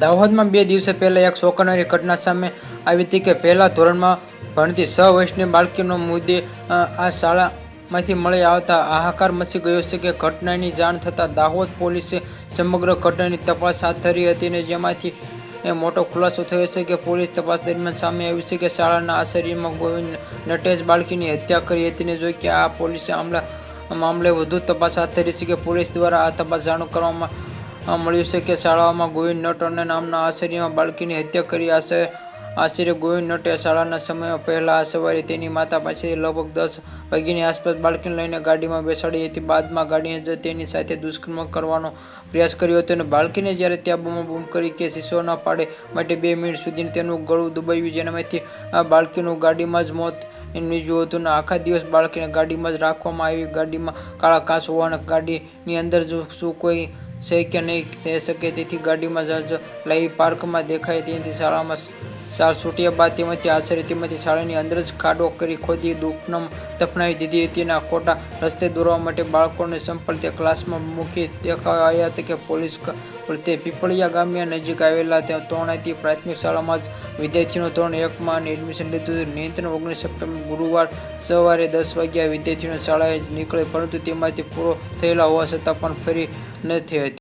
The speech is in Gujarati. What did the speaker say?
દાહોદમાં બે દિવસે પહેલા એક શોકનારી ઘટના સામે આવી હતી કે પહેલા ધોરણમાં ભણતી છ વર્ષની બાળકીનો મુદ્દે આ શાળામાંથી મળી આવતા હાહાકાર મચી ગયો છે કે ઘટનાની જાણ થતાં દાહોદ પોલીસે સમગ્ર ઘટનાની તપાસ હાથ ધરી હતી ને જેમાંથી એ મોટો ખુલાસો થયો છે કે પોલીસ તપાસ દરમિયાન સામે આવ્યું છે કે શાળાના આચાર્યમાં ગોવિંદ નટેશ બાળકીની હત્યા કરી હતી ને જો કે આ પોલીસે આમલા, મામલે વધુ તપાસ હાથ ધરી છે કે પોલીસ દ્વારા આ તપાસ જાણ કરવામાં મળ્યું છે કે શાળામાં ગોવિંદ નટ નામના આશ્ચર્યમાં બાળકીની હત્યા કરી આશ્ચર્ય આશ્ચર્ય ગોવિંદ નટે શાળાના સમય પહેલા સવારે તેની માતા પાસેથી લગભગ દસ વાગ્યાની આસપાસ બાળકીને લઈને ગાડીમાં બેસાડી હતી. બાદમાં ગાડીએ જ તેની સાથે દુષ્કર્મ કરવાનો પ્રયાસ કર્યો હતો અને બાળકીને જ્યારે ત્યાં બૂમાબૂમ કરી કે શીશો ન પાડે માટે બે મિનિટ સુધી તેનું ગળું દબાવ્યું જેનામાંથી બાળકીનું ગાડીમાં જ મોત નીપજ્યું હતું અને આખા દિવસ બાળકીને ગાડીમાં જ રાખવામાં આવી. ગાડીમાં કાળા કાંસ હોવાના ગાડીની અંદર જો શું કોઈ કે નહીં થઈ શકે તેથી ગાડીમાં જજો. લાવી પાર્કમાં દેખાય ત્યાંથી શાળામાં શાળા છૂટ્યા બાદ તેમાંથી આશરે તેમાંથી શાળાની અંદર જ ખાડો કરી ખોદી દુઃખનમ દફનાવી દીધી હતી અને ખોટા રસ્તે દોરવા માટે બાળકોને સંપલ તે ક્લાસમાં મૂકી દેખાવા આવ્યા હતા કે પોલીસ તે પીપળિયા ગામની નજીક આવેલા ત્યાં તોણાતી પ્રાથમિક શાળામાં જ વિદ્યાર્થીનો ધોરણ એકમાં એડમિશન લીધું હતું. નિયંત્રણ ઓગણીસ સપ્ટેમ્બર ગુરુવાર સવારે દસ વાગ્યા વિદ્યાર્થીનો શાળાએ જ નીકળે પરંતુ તેમાંથી પૂરો થયેલા હોવા છતાં પણ ફરી નથી હતી.